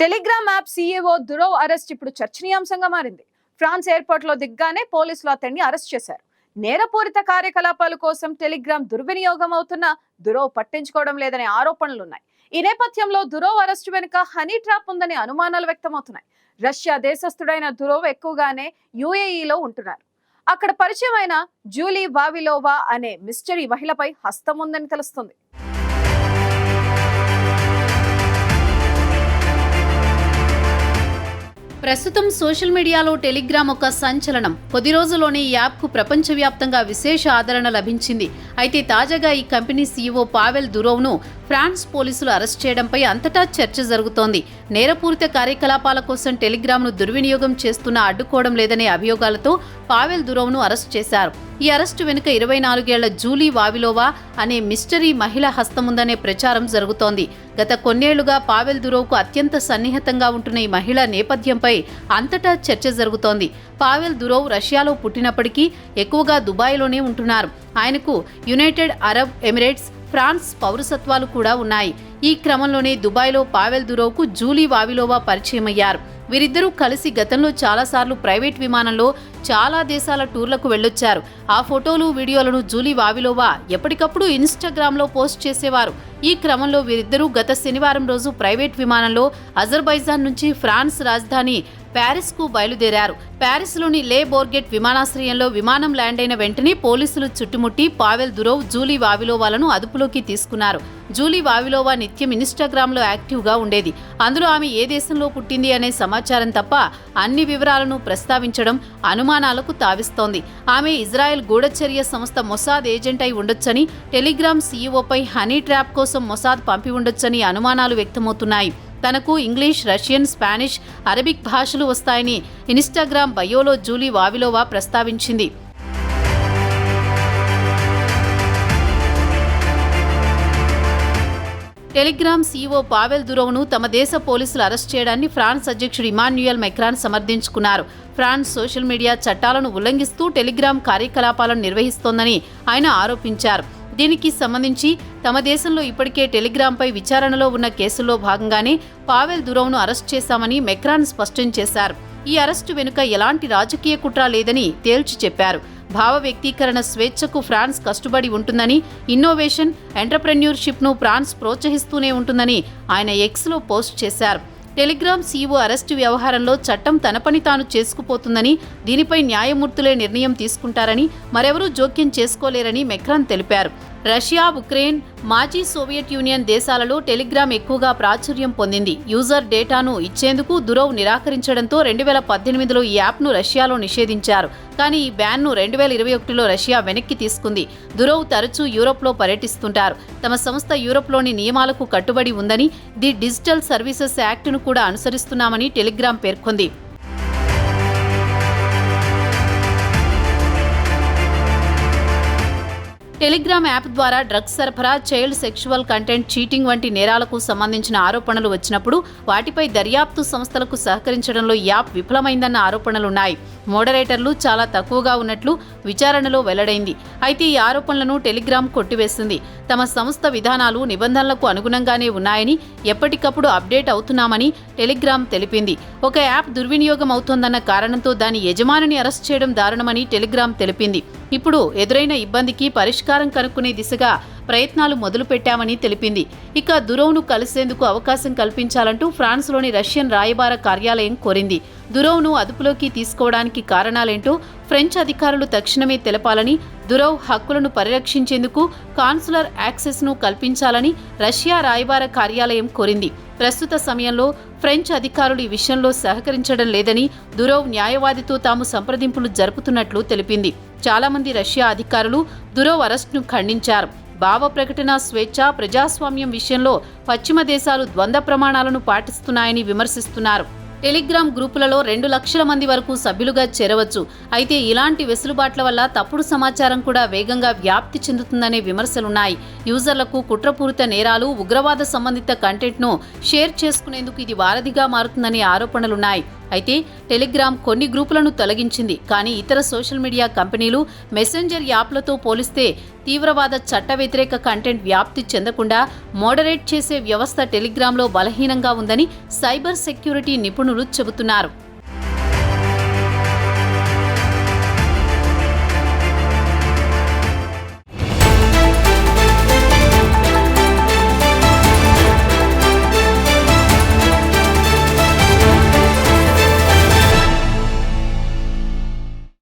Telegram app CEO Durov arrest ఇప్పుడు చర్చనీయాంశంగా మారింది. ఫ్రాన్స్ ఎయిర్పోర్ట్లో దిగ్గానే పోలీసులు అతన్ని అరెస్ట్ చేశారు. నేరపూరిత కార్యకలాపాల కోసం టెలిగ్రామ్ దుర్వినియోగం అవుతున్న దురవ్ పట్టించుకోవడం లేదనే ఆరోపణలున్నాయి. ఈ నేపథ్యంలో దురవ్ అరెస్టు వెనుక హనీ ట్రాప్ ఉందనే అనుమానాలు వ్యక్తమవుతున్నాయి. రష్యా దేశస్థుడైన దురవ్ ఎక్కువగానే యుఏఈలో ఉంటున్నారు. అక్కడ పరిచయమైన జూలీ వావిలోవా అనే మిస్టరీ మహిళపై హస్తం ఉందని తెలుస్తుంది. ప్రస్తుతం సోషల్ మీడియాలో టెలిగ్రామ్ ఒక సంచలనం. కొద్ది రోజుల్లోనే యాప్కు ప్రపంచవ్యాప్తంగా విశేష ఆదరణ లభించింది. అయితే తాజాగా ఈ కంపెనీ సీఈఓ పావెల్ దురోవ్ను ఫ్రాన్స్ పోలీసులు అరెస్ట్ చేయడంపై అంతటా చర్చ జరుగుతోంది. నేరపూరిత కార్యకలాపాల కోసం టెలిగ్రామ్ను దుర్వినియోగం చేస్తున్న అడ్డుకోవడం లేదనే అభియోగాలతో పావెల్ దురోవ్ను అరెస్ట్ చేశారు. ఈ అరెస్టు వెనుక ఇరవై నాలుగేళ్ళ జూలీ వావిలోవా అనే మిస్టరీ మహిళ హస్తముందనే ప్రచారం జరుగుతోంది. గత కొన్నేళ్ళుగా పావెల్ దురోవ్కు అత్యంత సన్నిహితంగా ఉంటున్న ఈ మహిళ నేపథ్యంపై అంతటా చర్చ జరుగుతోంది. పావెల్ దురోవ్ రష్యాలో పుట్టినప్పటికీ ఎక్కువగా దుబాయ్లోనే ఉంటున్నారు. ఆయనకు యునైటెడ్ అరబ్ ఎమిరేట్స్ ఫ్రాన్స్ పౌరసత్వాలు కూడా ఉన్నాయి. ఈ క్రమంలోనే దుబాయ్లో పావెల్ దురోవ్కు జూలీ వావిలోవా పరిచయమయ్యారు. వీరిద్దరూ కలిసి గతంలో చాలాసార్లు ప్రైవేట్ విమానంలో చాలా దేశాల టూర్లకు వెళ్ళొచ్చారు. ఆ ఫోటోలు వీడియోలను జూలీ వావిలోవా ఎప్పటికప్పుడు ఇన్స్టాగ్రామ్లో పోస్ట్ చేసేవారు. ఈ క్రమంలో వీరిద్దరూ గత శనివారం రోజు ప్రైవేట్ విమానంలో అజర్బైజాన్ నుంచి ఫ్రాన్స్ రాజధాని ప్యారిస్కు బయలుదేరారు. ప్యారిస్లోని లే బోర్గెట్ విమానాశ్రయంలో విమానం ల్యాండ్ అయిన వెంటనే పోలీసులు చుట్టుముట్టి పావెల్ దురోవ్ జూలీ వావిలోవాలను అదుపులోకి తీసుకున్నారు. జూలీ వావిలోవా నిత్యం ఇన్స్టాగ్రామ్లో యాక్టివ్గా ఉండేది. అందులో ఆమె ఏ దేశంలో పుట్టింది అనే సమాచారం తప్ప అన్ని వివరాలను ప్రస్తావించడం అనుమానాలకు తావిస్తోంది. ఆమె ఇజ్రాయెల్ గూఢచర్య సంస్థ మొసాద్ ఏజెంట్ అయి ఉండొచ్చని టెలిగ్రామ్ సీఈఓపై హనీ ట్రాప్ కోసం మొసాద్ పంపి ఉండొచ్చని అనుమానాలు వ్యక్తమవుతున్నాయి. తనకు ఇంగ్లీష్ రష్యన్ స్పానిష్ అరబిక్ భాషలు వస్తాయని ఇన్స్టాగ్రామ్ బయోలో జూలీ వావిలోవా ప్రస్తావించింది. టెలిగ్రామ్ సీఈఓ పావెల్ దురోవ్ను తమ దేశ పోలీసులు అరెస్ట్ చేయడాన్ని ఫ్రాన్స్ అధ్యక్షుడు ఇమాన్యుయల్ మెక్రాన్ సమర్థించుకున్నారు. ఫ్రాన్స్ సోషల్ మీడియా చట్టాలను ఉల్లంఘిస్తూ టెలిగ్రామ్ కార్యకలాపాలను నిర్వహిస్తోందని ఆయన ఆరోపించారు. దీనికి సంబంధించి తమ దేశంలో ఇప్పటికే టెలిగ్రామ్పై విచారణలో ఉన్న కేసుల్లో భాగంగానే పావెల్ దురవ్ను అరెస్ట్ చేశామని మెక్రాన్ స్పష్టం చేశారు. ఈ అరెస్టు వెనుక ఎలాంటి రాజకీయ కుట్ర లేదని తేల్చి చెప్పారు. భావ వ్యక్తీకరణ స్వేచ్ఛకు ఫ్రాన్స్ కష్టపడి ఉంటుందని ఇన్నోవేషన్ ఎంటర్ప్రెన్యూర్షిప్ను ఫ్రాన్స్ ప్రోత్సహిస్తూనే ఉంటుందని ఆయన ఎక్స్లో పోస్ట్ చేశారు. టెలిగ్రామ్ సీఈఓ అరెస్టు వ్యవహారంలో చట్టం తన పని తాను చేసుకుపోతుందని దీనిపై న్యాయమూర్తులే నిర్ణయం తీసుకుంటారని మరెవరూ జోక్యం చేసుకోలేరని మెక్రాన్ తెలిపారు. రష్యా ఉక్రెయిన్ మాజీ సోవియట్ యూనియన్ దేశాలలో టెలిగ్రామ్ ఎక్కువగా ప్రాచుర్యం పొందింది. యూజర్ డేటాను ఇచ్చేందుకు దురవ్ నిరాకరించడంతో రెండు వేల పద్దెనిమిదిలో ఈ యాప్ను రష్యాలో నిషేధించారు. కానీ ఈ బ్యాన్ను రెండు వేల ఇరవై ఒకటిలో రష్యా వెనక్కి తీసుకుంది. దురవ్ తరచూ యూరోప్లో పర్యటిస్తుంటారు. తమ సంస్థ యూరోప్లోని నియమాలకు కట్టుబడి ఉందని ది డిజిటల్ సర్వీసెస్ యాక్ట్ను కూడా అనుసరిస్తున్నామని టెలిగ్రామ్ పేర్కొంది. టెలిగ్రామ్ యాప్ ద్వారా డ్రగ్స్ సరఫరా చైల్డ్ సెక్షువల్ కంటెంట్ చీటింగ్ వంటి నేరాలకు సంబంధించిన ఆరోపణలు వచ్చినప్పుడు వాటిపై దర్యాప్తు సంస్థలకు సహకరించడంలో యాప్ విఫలమైందన్న ఆరోపణలున్నాయి. మోడరేటర్లు చాలా తక్కువగా ఉన్నట్లు విచారణలో వెల్లడైంది. అయితే ఈ ఆరోపణలను టెలిగ్రామ్ కొట్టివేసింది. తమ సంస్థ విధానాలు నిబంధనలకు అనుగుణంగానే ఉన్నాయని ఎప్పటికప్పుడు అప్డేట్ అవుతున్నామని టెలిగ్రామ్ తెలిపింది. ఒక యాప్ దుర్వినియోగం అవుతోందన్న కారణంతో దాని యజమానిని అరెస్ట్ చేయడం దారుణమని టెలిగ్రామ్ తెలిపింది. ఇప్పుడు ఎదురైన ఇబ్బందికి పరిష్కారం కనుక్కునే దిశగా ప్రయత్నాలు మొదలుపెట్టామని తెలిపింది. ఇక దురోవ్ను కలిసేందుకు అవకాశం కల్పించాలంటూ ఫ్రాన్స్లోని రష్యన్ రాయబార కార్యాలయం కోరింది. దురోవ్ను అదుపులోకి తీసుకోవడానికి కారణాలేంటో ఫ్రెంచ్ అధికారులు తక్షణమే తెలపాలని దురోవ్ హక్కులను పరిరక్షించేందుకు కాన్సులర్ యాక్సెస్ను కల్పించాలని రష్యా రాయబార కార్యాలయం కోరింది. ప్రస్తుత సమయంలో ఫ్రెంచ్ అధికారులు ఈ విషయంలో సహకరించడం లేదని దురోవ్ న్యాయవాదితో తాము సంప్రదింపులు జరుపుతున్నట్లు తెలిపింది. చాలామంది రష్యా అధికారులు దురో అరెస్ట్ను ఖండించారు. భావ ప్రకటన స్వేచ్ఛ ప్రజాస్వామ్యం విషయంలో పశ్చిమ దేశాలు ద్వంద్వ ప్రమాణాలను పాటిస్తున్నాయని విమర్శిస్తున్నారు. టెలిగ్రామ్ గ్రూపులలో రెండు లక్షల మంది వరకు సభ్యులుగా చేరవచ్చు. అయితే ఇలాంటి వెసులుబాట్ల వల్ల తప్పుడు సమాచారం కూడా వేగంగా వ్యాప్తి చెందుతుందనే విమర్శలున్నాయి. యూజర్లకు కుట్రపూరిత నేరాలు ఉగ్రవాద సంబంధిత కంటెంట్ను షేర్ చేసుకునేందుకు ఇది వారధిగా మారుతుందనే ఆరోపణలున్నాయి. అయితే టెలిగ్రామ్ కొన్ని గ్రూపులను తొలగించింది. కానీ ఇతర సోషల్ మీడియా కంపెనీలు మెసెంజర్ యాప్లతో పోలిస్తే తీవ్రవాద చట్ట వ్యతిరేక కంటెంట్ వ్యాప్తి చెందకుండా మోడరేట్ చేసే వ్యవస్థ టెలిగ్రామ్లో బలహీనంగా ఉందని సైబర్ సెక్యూరిటీ నిపుణులు చెబుతున్నారు.